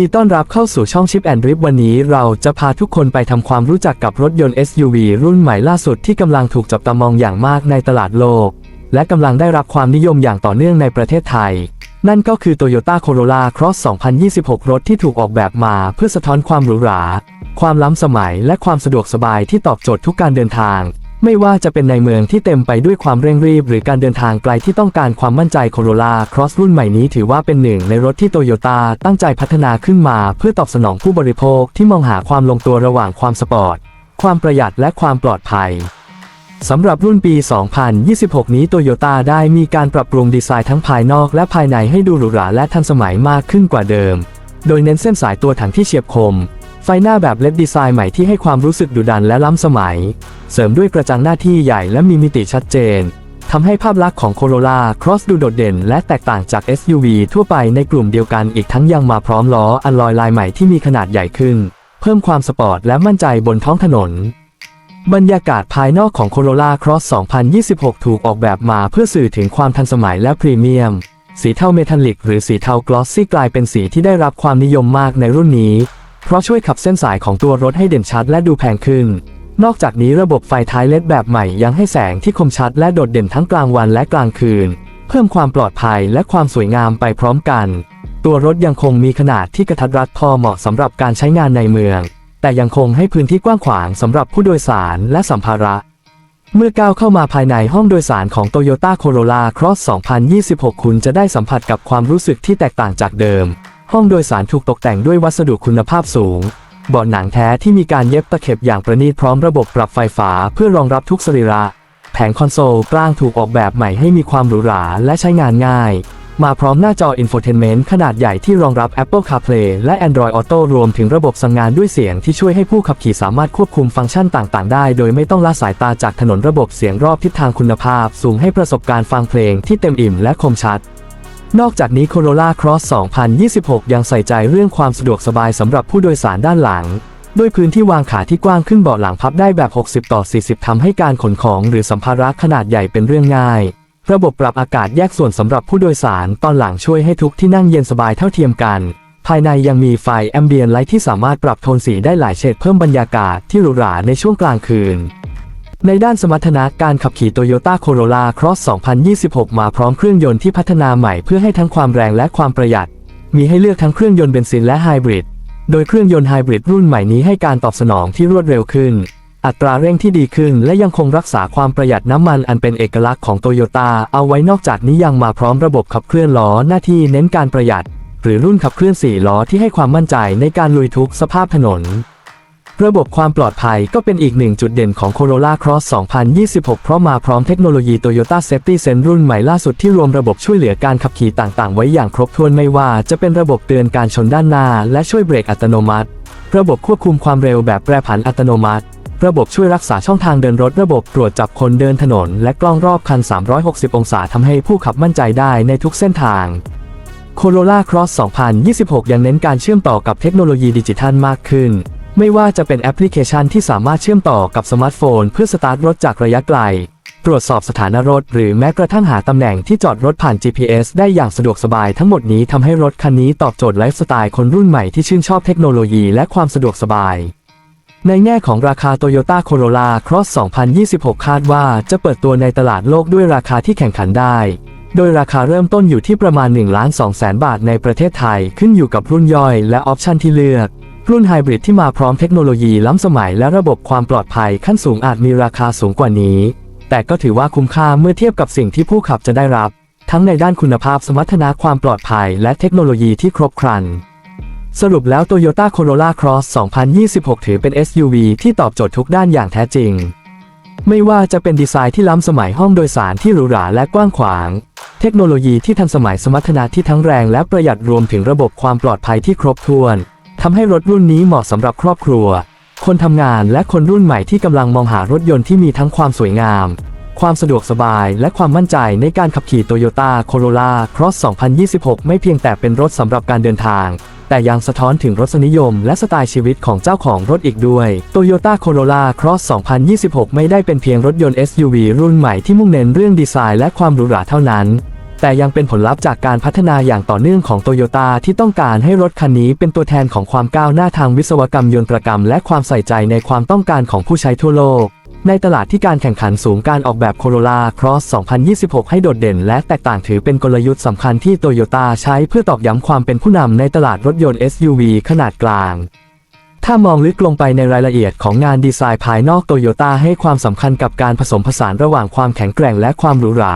ดีต้อนรับเข้าสู่ช่องชิปแอนด์ริฟวันนี้เราจะพาทุกคนไปทำความรู้จักกับรถยนต์ SUV รุ่นใหม่ล่าสุดที่กำลังถูกจับตามองอย่างมากในตลาดโลก และกำลังได้รับความนิยมอย่างต่อเนื่องในประเทศไทย นั่นก็คือ Toyota Corolla Cross 2026 รถที่ถูกออกแบบมาเพื่อสะท้อนความหรูหรา ความล้ำสมัยและความสะดวกสบายที่ตอบโจทย์ทุกการเดินทาง ไม่ว่าจะเป็นในเมืองที่เต็มไปด้วยความเร่งรีบ หรือการเดินทางไกลที่ต้องการความมั่นใจ Corolla Cross รุ่นใหม่นี้ถือว่าเป็นหนึ่งในรถที่โตโยต้าตั้งใจพัฒนาขึ้นมา เพื่อตอบสนองผู้บริโภคที่มองหาความลงตัวระหว่างความสปอร์ต ความประหยัดและความปลอดภัยสำหรับรุ่นปี 2026 นี้โตโยต้าได้มีการปรับปรุงดีไซน์ทั้งภายนอกและภายในให้ดูหรูหราและทันสมัยมากขึ้นกว่าเดิม โดยเน้นเส้นสายตัวถังที่เฉียบคม ไฟหน้าแบบเล็บดีไซน์ใหม่ที่ให้ความรู้สึกดุดันและล้ำสมัย เสริมด้วยกระจังหน้าที่ใหญ่และมีมิติชัดเจนทำให้ภาพลักษณ์ของ Corolla Cross ดูโดดเด่น และแตกต่างจาก SUV ทั่วไปในกลุ่มเดียวกันอีกทั้งยังมาพร้อมล้ออัลลอยลายใหม่ที่มีขนาดใหญ่ขึ้น เพิ่มความสปอร์ตและมั่นใจบนท้องถนน บรรยากาศภายนอกของ Corolla Cross 2026 ถูกออกแบบมาเพื่อสื่อถึงความทันสมัยและพรีเมียม สีเทาเมทัลลิกหรือสีเทากลอสซี่กลายเป็นสีที่ได้รับความนิยมมากในรุ่นนี้ เพราะช่วยขับเส้นสายของตัวรถให้เด่นชัดและดูแพงขึ้น นอกจากนี้ระบบไฟท้ายเลดแบบใหม่ยังให้แสงที่คมชัดและโดดเด่นทั้งกลางวันและกลางคืน เพิ่มความปลอดภัยและความสวยงามไปพร้อมกัน ตัวรถยังคงมีขนาดที่กระทัดรัดพอเหมาะสำหรับการใช้งานในเมือง แต่ยังคงให้พื้นที่กว้างขวางสำหรับผู้โดยสารและสัมภาระเมื่อก้าวเข้ามาภายในห้องโดยสารของ Toyota Corolla Cross 2026 คุณจะได้สัมผัสกับความรู้สึกที่แตกต่างจากเดิม ห้องโดยสารถูกตกแต่งด้วยวัสดุคุณภาพสูงเบาะหนังแท้ที่มีการเย็บตะเข็บอย่างประณีตพร้อมระบบปรับไฟฟ้าเพื่อรองรับทุกสรีระ แผงคอนโซลกลางถูกออกแบบใหม่ให้มีความหรูหราและใช้งานง่าย มาพร้อมหน้าจอ Infotainment ขนาดใหญ่ที่รองรับ Apple CarPlay และ Android Auto รวมถึงระบบสั่งงานด้วยเสียงที่ช่วยให้ผู้ขับขี่สามารถควบคุมฟังก์ชันต่าง ๆ ได้ โดยไม่ต้องละสายตาจากถนนระบบเสียงรอบทิศทางคุณภาพ สูงให้ประสบการณ์ฟังเพลงที่เต็มอิ่มและคมชัด นอกจากนี้ Corolla Cross 2026 ยังใส่ใจเรื่องความสะดวกสบายสำหรับผู้โดยสารด้านหลัง ด้วยพื้นที่วางขาที่กว้างขึ้นเบาะหลังพับได้แบบ 60 ต่อ 40 ทำให้การขนของหรือสัมภาระขนาดใหญ่เป็นเรื่องง่าย ระบบปรับอากาศแยกส่วนสำหรับผู้โดยสารตอนหลังช่วยให้ทุกที่นั่งเย็นสบายเท่าเทียมกัน ภายในยังมีไฟแอมเบียนไลท์ที่สามารถปรับโทนสีได้หลายเฉดเพิ่มบรรยากาศที่หรูหราในช่วงกลางคืน ในด้านสมรรถนะการขับขี่ Toyota Corolla Cross 2026 มาพร้อมเครื่องยนต์ที่พัฒนาใหม่เพื่อให้ทั้งความแรงและความประหยัด มีให้เลือกทั้งเครื่องยนต์เบนซินและไฮบริด โดยเครื่องยนต์ไฮบริดรุ่นใหม่นี้ให้การตอบสนองที่รวดเร็วขึ้น อัตราเร่งที่ดีขึ้นและยังคงรักษาความประหยัดน้ำมันอันเป็นเอกลักษณ์ของโตโยต้าเอาไว้นอกจากนี้ยังมาพร้อมระบบขับเคลื่อนล้อหน้าที่เน้นการประหยัด หรือรุ่นขับเคลื่อน4ล้อที่ให้ความมั่นใจในการลุยทุกสภาพถนน ระบบความปลอดภัยก็เป็นอีกหนึ่งจุดเด่นของ Corolla Cross 2026 เพราะมาพร้อมเทคโนโลยี Toyota Safety Sense รุ่นใหม่ล่าสุดที่รวมระบบช่วยเหลือการขับขี่ต่างๆ ไว้อย่างครบถ้วนไม่ว่าจะเป็นระบบเตือนการชนด้านหน้า และช่วยเบรกอัตโนมัติ ระบบควบคุมความเร็วแบบแปรผันอัตโนมัติ ระบบช่วยรักษาช่องทางเดินรถ ระบบตรวจจับคนเดินถนน และกล้องรอบคัน 360 องศาทำให้ผู้ขับมั่นใจได้ในทุกเส้นทาง Corolla Cross 2026 ยังเน้นการเชื่อมต่อกับเทคโนโลยีดิจิทัลมากขึ้น ไม่ว่าจะเป็นแอปพลิเคชันที่สามารถเชื่อมต่อกับสมาร์ทโฟน เพื่อสตาร์ทรถจากระยะไกล ตรวจสอบสถานะรถ หรือแม้กระทั่งหาตำแหน่งที่จอดรถผ่าน GPS ได้อย่างสะดวกสบายทั้งหมดนี้ทำให้รถคันนี้ตอบโจทย์ไลฟ์สไตล์คนรุ่นใหม่ที่ชื่นชอบเทคโนโลยีและความสะดวกสบายในแง่ของราคา Toyota Corolla Cross 2026 คาดว่าจะเปิดตัวในตลาดโลกด้วยราคาที่แข่งขันได้ โดยราคาเริ่มต้นอยู่ที่ประมาณ1ล้าน2แสนบาทในประเทศไทยขึ้นอยู่กับรุ่นย่อยและออปชันที่เลือก รุ่นไฮบริดที่มาพร้อมเทคโนโลยีล้ำสมัยและระบบความปลอดภัยขั้นสูงอาจมีราคาสูงกว่านี้ แต่ก็ถือว่าคุ้มค่าเมื่อเทียบกับสิ่งที่ผู้ขับจะได้รับ ทั้งในด้านคุณภาพสมรรถนะความปลอดภัย และเทคโนโลยีที่ครบครัน สรุปแล้ว Toyota Corolla Cross 2026 ถือเป็น SUV ที่ตอบโจทย์ทุกด้านอย่างแท้จริง ไม่ว่าจะเป็นดีไซน์ที่ล้ำสมัยห้องโดยสารที่หรูหราและกว้างขวาง เทคโนโลยีที่ทันสมัยสมรรถนะที่ทั้งแรงและประหยัดรวมถึงระบบความปลอดภัยที่ครบถ้วน ทำให้รถรุ่นนี้เหมาะสำหรับครอบครัว คนทำงานและคนรุ่นใหม่ที่กำลังมองหารถยนต์ที่มีทั้งความสวยงาม ความสะดวกสบายและความมั่นใจในการขับขี่ Toyota Corolla Cross 2026 ไม่เพียงแต่เป็นรถสำหรับการเดินทาง แต่ยังสะท้อนถึงรสนิยมและสไตล์ชีวิตของเจ้าของรถอีกด้วย Toyota Corolla Cross 2026 ไม่ได้เป็นเพียงรถยนต์ SUV รุ่นใหม่ที่มุ่งเน้นเรื่องดีไซน์และความหรูหราเท่านั้น แต่ยังเป็นผลลัพธ์จากการพัฒนาอย่างต่อเนื่องของโตโยต้าที่ต้องการให้รถคันนี้เป็นตัวแทนของความก้าวหน้าทางวิศวกรรมยนตรกรรม และความใส่ใจในความต้องการของผู้ใช้ทั่วโลก ในตลาดที่การแข่งขันสูงการออกแบบ Corolla Cross 2026 ให้โดดเด่น และแตกต่างถือเป็นกลยุทธ์สำคัญที่โตโยต้าใช้เพื่อตอกย้ำความเป็นผู้นำในตลาดรถยนต์ SUV ขนาดกลางถ้ามองลึกลงไปในรายละเอียดของงานดีไซน์ภายนอกโตโยต้าให้ความสำคัญกับการผสมผสานระหว่างความแข็งแกร่งและความหรูหรา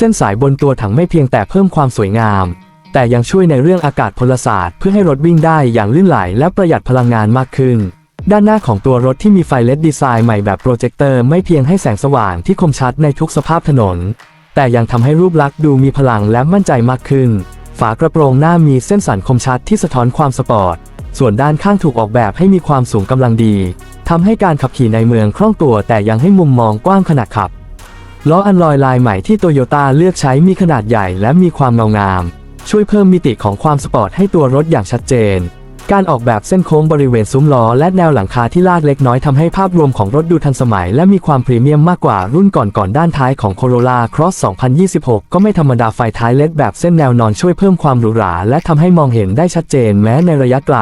เส้นสายบนตัวถังไม่เพียงแต่เพิ่มความสวยงาม แต่ยังช่วยในเรื่องอากาศพลศาสตร์เพื่อให้รถวิ่งได้อย่างลื่นไหลและประหยัดพลังงานมากขึ้น ด้านหน้าของตัวรถที่มีไฟเลดดีไซน์ใหม่แบบโปรเจคเตอร์ไม่เพียงให้แสงสว่างที่คมชัดในทุกสภาพถนน แต่ยังทำให้รูปลักษณ์ดูมีพลังและมั่นใจมากขึ้น ฝากระโปรงหน้ามีเส้นสันคมชัดที่สะท้อนความสปอร์ต ส่วนด้านข้างถูกออกแบบให้มีความสูงกำลังดีทำให้การขับขี่ในเมืองคล่องตัวแต่ยังให้มุมมองกว้างขณะขับ ล้ออันลอยลายใหม่ที่โตโยต้าเลือกใช้มีขนาดใหญ่และมีความเงางาม ช่วยเพิ่มมิติของความสปอร์ตให้ตัวรถอย่างชัดเจน การออกแบบเส้นโค้งบริเวณซุ้มล้อและแนวหลังคาที่ลาดเล็กน้อยทำให้ภาพรวมของรถดูทันสมัย และมีความพรีเมียมมากกว่ารุ่นก่อนๆด้านท้ายของ Corolla Cross 2026 ก็ไม่ธรรมดาไฟท้ายเล็ดแบบเส้นแนวนอนช่วยเพิ่มความหรูหราและทำให้มองเห็นได้ชัดเจนแม้ในระยะไกล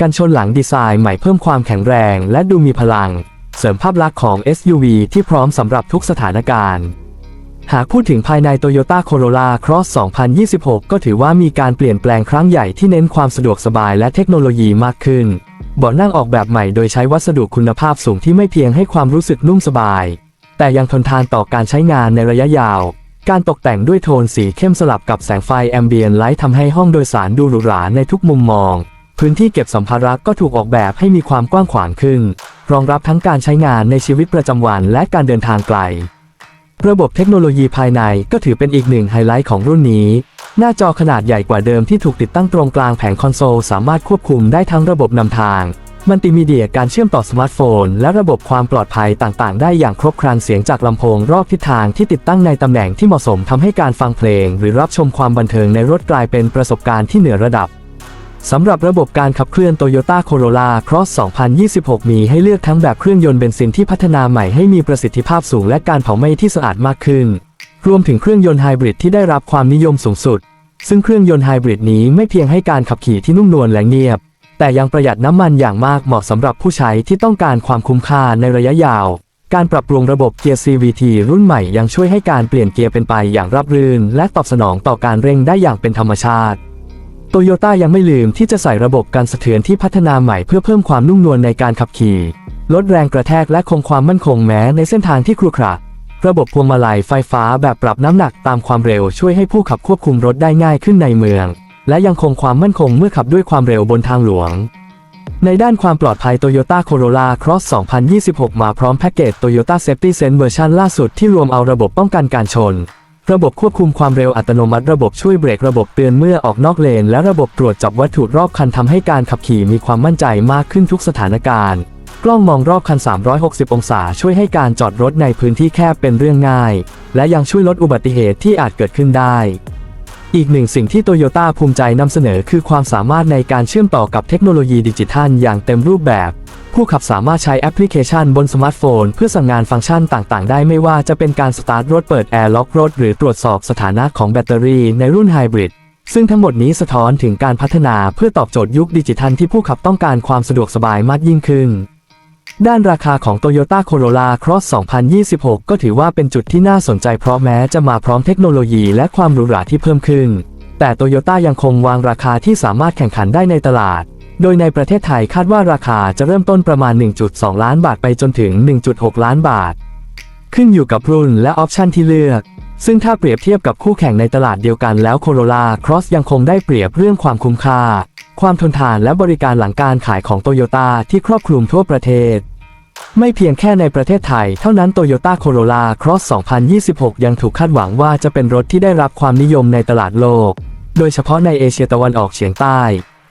กันชนหลังดีไซน์ใหม่เพิ่มความแข็งแรงและดูมีพลัง เสริมภาพลักษณ์ของ SUV ที่พร้อมสำหรับทุกสถานการณ์ หากพูดถึงภายใน Toyota Corolla Cross 2026 ก็ถือว่ามีการเปลี่ยนแปลงครั้งใหญ่ที่เน้นความสะดวกสบายและเทคโนโลยีมากขึ้นเบาะนั่งออกแบบใหม่โดยใช้วัสดุคุณภาพสูงที่ไม่เพียงให้ความรู้สึกนุ่มสบาย แต่ยังทนทานต่อการใช้งานในระยะยาว การตกแต่งด้วยโทนสีเข้มสลับกับแสงไฟแอมเบียนไลท์ทำให้ห้องโดยสารดูหรูหราในทุกมุมมอง พื้นที่เก็บสัมภาระก็ถูกออกแบบให้มีความกว้างขวางขึ้น รองรับทั้งการใช้งานในชีวิตประจำวันและการเดินทางไกล ระบบเทคโนโลยีภายในก็ถือเป็นอีกหนึ่งไฮไลท์ของรุ่นนี้ หน้าจอขนาดใหญ่กว่าเดิมที่ถูกติดตั้งตรงกลางแผงคอนโซลสามารถควบคุมได้ทั้งระบบนำทาง มัลติมีเดียการเชื่อมต่อสมาร์ทโฟน และระบบความปลอดภัยต่างๆ ได้อย่างครบครันเสียงจากลำโพงรอบทิศทางที่ติดตั้งในตำแหน่งที่เหมาะสมทำให้การฟังเพลง หรือรับชมความบันเทิงในรถกลายเป็นประสบการณ์ที่เหนือระดับ สำหรับระบบการขับเคลื่อน Toyota Corolla Cross 2026 มีให้เลือกทั้งแบบเครื่องยนต์เบนซินที่พัฒนาใหม่ให้มีประสิทธิภาพสูงและการเผาไหม้ที่สะอาดมากขึ้น รวมถึงเครื่องยนต์ไฮบริดที่ได้รับความนิยมสูงสุด ซึ่งเครื่องยนต์ไฮบริดนี้ไม่เพียงให้การขับขี่ที่นุ่มนวลและเงียบ แต่ยังประหยัดน้ำมันอย่างมากเหมาะสำหรับผู้ใช้ที่ต้องการความคุ้มค่าในระยะยาว การปรับปรุงระบบเกียร์ CVT รุ่นใหม่ยังช่วยให้การเปลี่ยนเกียร์เป็นไปอย่างราบรื่น และตอบสนองต่อการเร่งได้อย่างเป็นธรรมชาติ โตโยต้ายังไม่ลืมที่จะใส่ระบบการสะเทือนที่พัฒนาใหม่เพื่อเพิ่มความนุ่มนวลในการขับขี่ ลดแรงกระแทกและคงความมั่นคงแม้ในเส้นทางที่ครุขระระบบพวงมาลัยไฟฟ้าแบบปรับน้ำหนักตามความเร็วช่วยให้ผู้ขับควบคุมรถได้ง่ายขึ้นในเมือง และยังคงความมั่นคงเมื่อขับด้วยความเร็วบนทางหลวง ในด้านความปลอดภัย Toyota Corolla Cross 2026 มาพร้อมแพ็กเกจ Toyota Safety Sense เวอร์ชันล่าสุดที่รวมเอาระบบป้องกันการชน ระบบควบคุมความเร็วอัตโนมัติระบบช่วยเบรกระบบเตือนเมื่อออกนอกเลน และระบบตรวจจับวัตถุรอบคันทำให้การขับขี่มีความมั่นใจมากขึ้นทุกสถานการณ์ กล้องมองรอบคัน 360 องศาช่วยให้การจอดรถในพื้นที่แคบเป็นเรื่องง่าย และยังช่วยลดอุบัติเหตุที่อาจเกิดขึ้นได้ อีกหนึ่งสิ่งที่โตโยต้าภูมิใจนำเสนอคือความสามารถในการเชื่อมต่อกับเทคโนโลยีดิจิทัลอย่างเต็มรูปแบบ ผู้ขับสามารถใช้แอปพลิเคชันบนสมาร์ทโฟน เพื่อสั่งงานฟังก์ชันต่างๆ ได้ไม่ว่าจะเป็นการสตาร์ทรถเปิดแอร์ล็อกรถหรือตรวจสอบสถานะของแบตเตอรี่ในรุ่นไฮบริดซึ่งทั้งหมดนี้สะท้อนถึงการพัฒนาเพื่อตอบโจทย์ยุคดิจิทัลที่ผู้ขับต้องการความสะดวกสบายมากยิ่งขึ้น ด้านราคาของ Toyota Corolla Cross 2026 ก็ถือว่าเป็นจุดที่น่าสนใจเพราะแม้จะมาพร้อมเทคโนโลยีและความหรูหราที่เพิ่มขึ้น แต่ Toyota ยังคงวางราคาที่สามารถแข่งขันได้ในตลาด โดยในประเทศไทยคาดว่าราคาจะเริ่มต้นประมาณ 1.2 ล้านบาทไปจนถึง 1.6 ล้านบาท ขึ้นอยู่กับรุ่นและออปชันที่เลือก ซึ่งถ้าเปรียบเทียบกับคู่แข่งในตลาดเดียวกันแล้ว Corolla Cross ยังคงได้เปรียบเรื่องความคุ้มค่า ความทนทานและบริการหลังการขายของ Toyota ที่ครอบคลุมทั่วประเทศไม่เพียงแค่ในประเทศไทยเท่านั้น Toyota Corolla Cross 2026 ยังถูกคาดหวังว่าจะเป็นรถที่ได้รับความนิยมในตลาดโลก โดยเฉพาะในเอเชียตะวันออกเฉียงใต้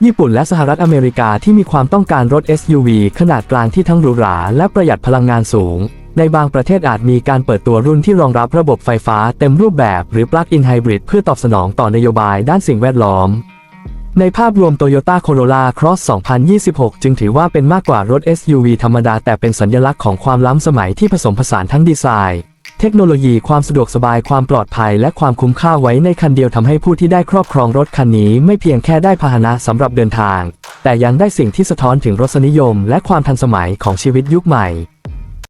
ญี่ปุ่นและสหรัฐอเมริกาที่มีความต้องการรถ SUV ขนาดกลางที่ทั้งหรูหราและประหยัดพลังงานสูง ในบางประเทศอาจมีการเปิดตัวรุ่นที่รองรับระบบไฟฟ้าเต็มรูปแบบหรือ Plug-in Hybrid เพื่อตอบสนองต่อนโยบายด้านสิ่งแวดล้อม ในภาพรวม Toyota Corolla Cross 2026 จึงถือว่าเป็นมากกว่ารถ SUV ธรรมดาแต่เป็นสัญลักษณ์ของความล้ำสมัยที่ผสมผสานทั้งดีไซน์ เทคโนโลยีความสะดวกสบายความปลอดภัย และความคุ้มค่าไว้ในคันเดียวทำให้ผู้ที่ได้ครอบครองรถคันนี้ ไม่เพียงแค่ได้พาหนะสำหรับเดินทาง แต่ยังได้สิ่งที่สะท้อนถึงรสนิยม และความทันสมัยของชีวิตยุคใหม่